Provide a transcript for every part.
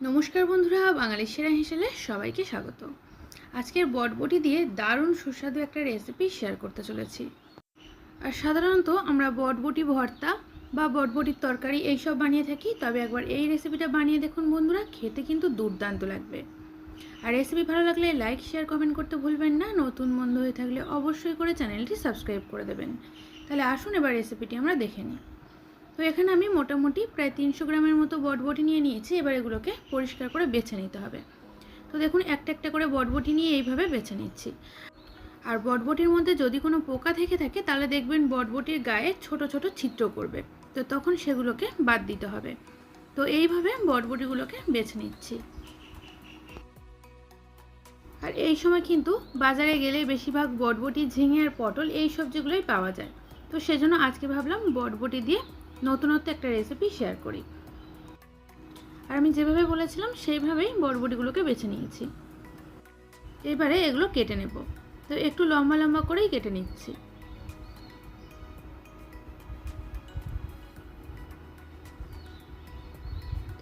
নমস্কার বন্ধুরা, বাঙালি সেরা হিসেবে সবাইকে স্বাগত। আজকের বটবটি দিয়ে দারুণ সুস্বাদু একটা রেসিপি শেয়ার করতে চলেছি। আর সাধারণত আমরা বটবটি ভর্তা বা বটবটির তরকারি এইসব বানিয়ে থাকি, তবে একবার এই রেসিপিটা বানিয়ে দেখুন বন্ধুরা, খেতে কিন্তু দুর্দান্ত লাগবে। আর রেসিপি ভালো লাগলে লাইক শেয়ার কমেন্ট করতে ভুলবেন না, নতুন বন্ধু হয়ে থাকলে অবশ্যই করে চ্যানেলটি সাবস্ক্রাইব করে দেবেন। তাহলে আসুন এবার রেসিপিটি আমরা দেখে নিই। তো এখানে আমি মোটামুটি প্রায় তিনশো গ্রামের মতো বটবটি নিয়ে নিয়েছি। এবার এগুলোকে পরিষ্কার করে বেছে নিতে হবে। তো দেখুন, একটা একটা করে বটবটি নিয়ে এইভাবে বেছে নিচ্ছি। আর বটবটির মধ্যে যদি কোনো পোকা থেকে থাকে, তাহলে দেখবেন বটবটির গায়ে ছোট ছোট ছিদ্র করবে তো তখন সেগুলোকে বাদ দিতে হবে। তো এইভাবে বটবটিগুলোকে বেছে নিচ্ছি। আর এই সময় কিন্তু বাজারে গেলে বেশিরভাগ বটবটি, ঝিঙে আর পটল এই সবজিগুলোই পাওয়া যায়। তো সেজন্য আজকে ভাবলাম বটবটি দিয়ে নতুনত্ব একটা রেসিপি শেয়ার করি। আর আমি যেভাবে বলেছিলাম, সেইভাবেই বরবটিগুলোকে বেছে নিয়েছি। এবারে এগুলো কেটে নেব। তো একটু লম্বা লম্বা করেই কেটে নিচ্ছি।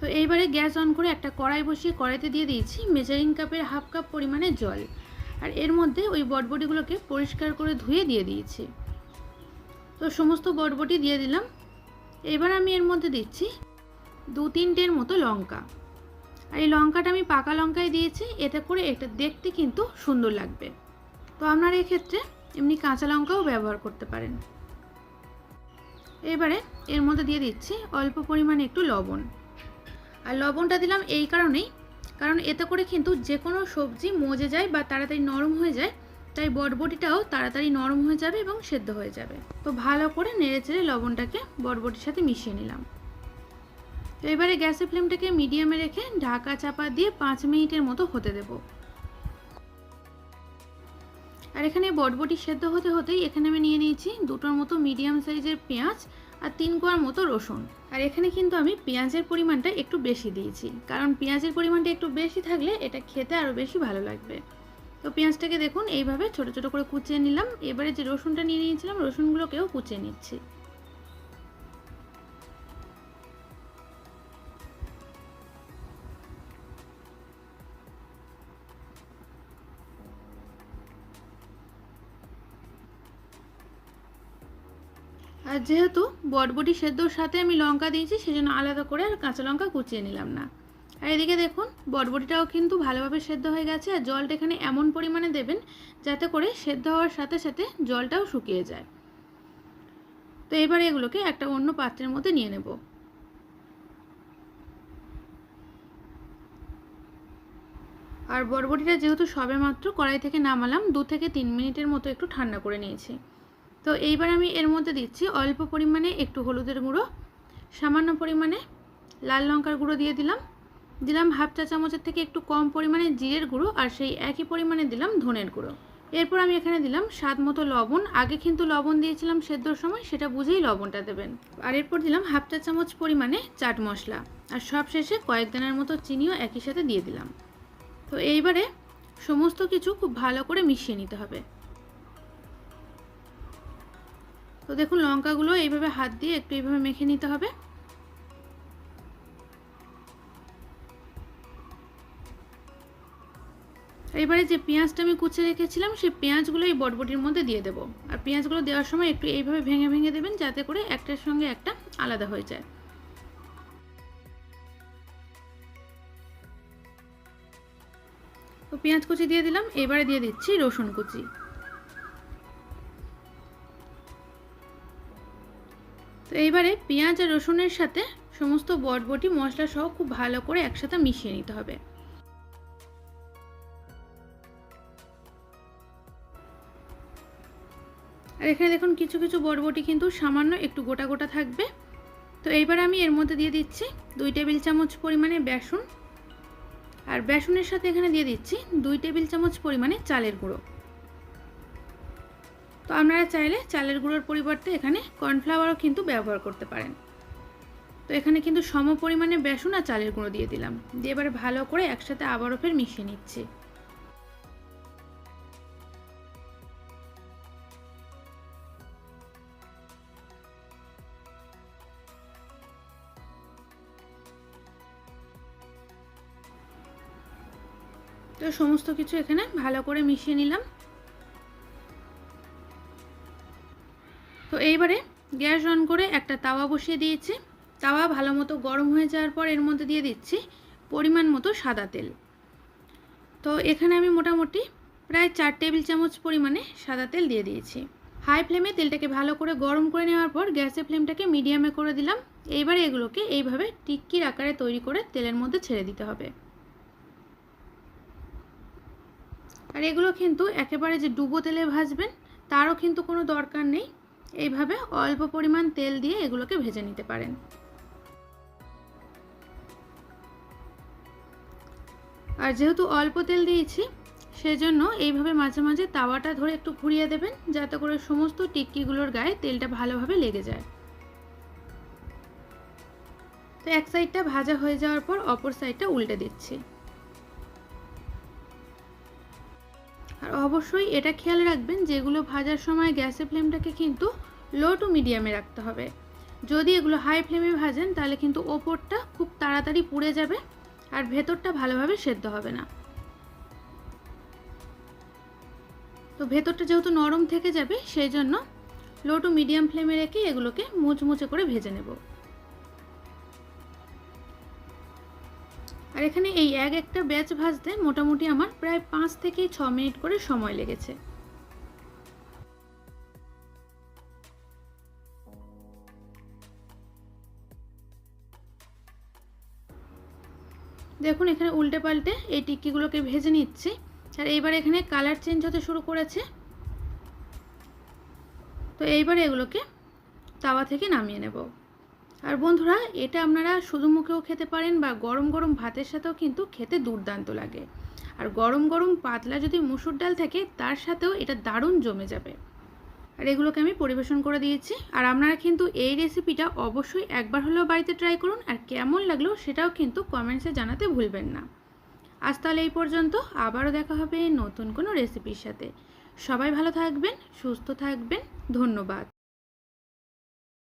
তো এইবারে গ্যাস অন করে একটা কড়াই বসিয়ে কড়াইতে দিয়ে দিয়েছি মেজারিং কাপের হাফ কাপ পরিমাণে জল। আর এর মধ্যে ওই বটবটিগুলোকে পরিষ্কার করে ধুয়ে দিয়ে দিয়েছি। তো সমস্ত বটবটি দিয়ে দিলাম। এবার আমি এর মধ্যে দিচ্ছি দু তিনটের মতো লঙ্কা। আর এই লঙ্কাটা আমি পাকা লঙ্কায় দিয়েছি, এতে করে এটা দেখতে কিন্তু সুন্দর লাগবে। তো আপনারা এক্ষেত্রে এমনি কাঁচা লঙ্কাও ব্যবহার করতে পারেন। এবারে এর মধ্যে দিয়ে দিচ্ছি অল্প পরিমাণে একটু লবণ। আর লবণটা দিলাম এই কারণেই, কারণ এতে করে কিন্তু যে কোনো সবজি মজে যায় বা তাড়াতাড়ি নরম হয়ে যায় তাই বটবটিটাও তাড়াতাড়ি নরম হয়ে যাবে এবং সেদ্ধ হয়ে যাবে। তো ভালো করে নেড়ে চেড়ে লবণটাকে বটবটির সাথে মিশিয়ে নিলাম। তো এবারে গ্যাসের ফ্লেমটাকে মিডিয়ামে রেখে ঢাকা চাপা দিয়ে পাঁচ মিনিটের মতো হতে দেব। আর এখানে বটবটি সেদ্ধ হতে হতেই এখানে আমি নিয়ে নিয়েছি দুটোর মতো মিডিয়াম সাইজের পেঁয়াজ আর তিন কোয়ার মতো রসুন। আর এখানে কিন্তু আমি পেঁয়াজের পরিমাণটা একটু বেশি দিয়েছি। কারণ পেঁয়াজের পরিমাণটা একটু বেশি থাকলে এটা খেতে আরও বেশি ভালো লাগবে। তো পেঁয়াজটাকে দেখুন, এইভাবে ছোট ছোট করে কুচিয়ে নিলাম। এবারে যে রসুনটা নিয়ে নিয়েছিলাম, রসুনগুলোকেও কুচিয়ে নিচ্ছি। আর যেহেতু বটবটি সেদ্ধর সাথে আমি লঙ্কা দিয়েছি, সেজন্য আলাদা করে আর কাঁচা লঙ্কা কুচিয়ে নিলাম না। আর এদিকে দেখুন, বটবটিটাও কিন্তু ভালোভাবে সেদ্ধ হয়ে গেছে আর জলটা এখানে এমন পরিমাণে দেবেন যাতে করে সেদ্ধ হওয়ার সাথে সাথে জলটাও শুকিয়ে যায়। তো এবার এগুলোকে একটা অন্য পাত্রের মধ্যে নিয়ে নেব। আর বরবটিটা যেহেতু সবে মাত্র কড়াই থেকে নামালাম, দু থেকে তিন মিনিটের মতো একটু ঠান্ডা করে নিয়েছি। তো এইবার আমি এর মধ্যে দিচ্ছি অল্প পরিমাণে একটু হলুদের গুঁড়ো, সামান্য পরিমাণে লাল লঙ্কার গুঁড়ো দিয়ে দিলাম। দিলাম হাফ চা চামচের থেকে একটু কম পরিমাণে জিরের গুঁড়ো আর সেই একই পরিমাণে দিলাম ধনের গুঁড়ো। এরপর আমি এখানে দিলাম স্বাদ মতো লবণ। আগে কিন্তু লবণ দিয়েছিলাম সেদ্ধর সময়, সেটা বুঝেই লবণটা দেবেন। আর এরপর দিলাম হাফ চা চামচ পরিমাণে চাট মশলা। আর সব শেষে কয়েক দিনের মতো চিনিও একই সাথে দিয়ে দিলাম। তো এইবারে সমস্ত কিছু খুব ভালো করে মিশিয়ে নিতে হবে। তো দেখুন লঙ্কাগুলো এইভাবে হাত দিয়ে একটু এইভাবে মেখে নিতে হবে। এবারে যে পেঁয়াজটা আমি কুচে রেখেছিলাম, সেই পেঁয়াজগুলো এই বটবটির মধ্যে দিয়ে দেবো। আর পেঁয়াজগুলো দেওয়ার সময় একটু এইভাবে ভেঙে ভেঙে দেবেন, যাতে করে একটার সঙ্গে একটা আলাদা হয়ে যায়। তো পেঁয়াজ কুচি দিয়ে দিলাম, এবারে দিয়ে দিচ্ছি রসুন কুচি। তো এইবারে পেঁয়াজ আর রসুনের সাথে সমস্ত বটবটি, মশলা সহ খুব ভালো করে একসাথে মিশিয়ে নিতে হবে। আর এখানে দেখুন কিছু কিছু বটবটি কিন্তু সামান্য একটু গোটা গোটা থাকবে। তো এইবার আমি এর মধ্যে দিয়ে দিচ্ছি দুই টেবিল চামচ পরিমাণে বেসন। আর বেসনের সাথে এখানে দিয়ে দিচ্ছি দুই টেবিল চামচ পরিমাণে চালের গুঁড়ো। তো আপনারা চাইলে চালের গুঁড়োর পরিবর্তে এখানে কর্নফ্লাওয়ারও কিন্তু ব্যবহার করতে পারেন। তো এখানে কিন্তু সম পরিমাণে বেসন আর চালের গুঁড়ো দিয়ে দিলাম। দিয়ে এবার ভালো করে একসাথে আবারও ফের মিশিয়ে নিচ্ছি। তো সমস্ত কিছু এখানে ভালো করে মিশিয়ে নিলাম। তো এইবারে গ্যাস অন করে একটা তাওয়া বসিয়ে দিয়েছি। তাওয়া ভালো মতো গরম হয়ে যাওয়ার পর এর মধ্যে দিয়ে দিচ্ছি পরিমাণ মতো সাদা তেল। তো এখানে আমি মোটামুটি প্রায় চার টেবিল চামচ পরিমাণে সাদা তেল দিয়ে দিয়েছি। হাই ফ্লেমে তেলটাকে ভালো করে গরম করে নেওয়ার পর গ্যাসের ফ্লেমটাকে মিডিয়ামে করে দিলাম। এইবারে এগুলোকে এইভাবে টিক্কির আকারে তৈরি করে তেলের মধ্যে ছেড়ে দিতে হবে। আর এগুলো কিন্তু একেবারে যে ডুবো তেলে ভাজবেন, তারও কিন্তু কোনো দরকার নেই। এইভাবে অল্প পরিমাণ তেল দিয়ে এগুলোকে ভেজে নিতে পারেন। আর যেহেতু অল্প তেল দিয়েছি, সেজন্য এইভাবে মাঝে মাঝে তাওয়াটা ধরে একটু ঘুরিয়ে দেবেন, যাতে করে সমস্ত টিক্কিগুলোর গায়ে তেলটা ভালোভাবে লেগে যায়। তো এক সাইডটা ভাজা হয়ে যাওয়ার পর অপর সাইডটা উল্টে দিচ্ছি। আর অবশ্যই এটা খেয়াল রাখবেন, যেগুলো ভাজার সময় গ্যাসের ফ্লেমটাকে কিন্তু লো টু মিডিয়ামে রাখতে হবে। যদি এগুলো হাই ফ্লেমে ভাজেন, তাহলে কিন্তু ওপরটা খুব তাড়াতাড়ি পুড়ে যাবে আর ভেতরটা ভালোভাবে সেদ্ধ হবে না। তো ভেতরটা যেহেতু নরম থেকে যাবে, সেই জন্য লো টু মিডিয়াম ফ্লেমে রেখে এগুলোকে মুচমুচে করে ভেজে নেব। আর এখানে এই এক একটা ব্যাচ ভাজতে মোটামুটি আমার প্রায় পাঁচ থেকে ছ মিনিট করে সময় লেগেছে। দেখুন, এখানে উল্টে পাল্টে এই টিক্কিগুলোকে ভেজে নিচ্ছি। আর এইবার এখানে কালার চেঞ্জ হতে শুরু করেছে। তো এইবার এগুলোকে তাওয়া থেকে নামিয়ে নেব। আর বন্ধুরা, এটা আপনারা শুধু মুখেও খেতে পারেন বা গরম গরম ভাতের সাথেও কিন্তু খেতে দুর্দান্ত লাগে। আর গরম গরম পাতলা যদি মুসুর ডাল থাকে, তার সাথেও এটা দারুণ জমে যাবে। আর এগুলোকে আমি পরিবেশন করে দিয়েছি। আর আপনারা কিন্তু এই রেসিপিটা অবশ্যই একবার হলেও বাড়িতে ট্রাই করুন। আর কেমন লাগল সেটাও কিন্তু কমেন্টসে জানাতে ভুলবেন না। আজ তাহলে এই পর্যন্ত। আবারও দেখা হবে নতুন কোনো রেসিপির সাথে। সবাই ভালো থাকবেন, সুস্থ থাকবেন। ধন্যবাদ।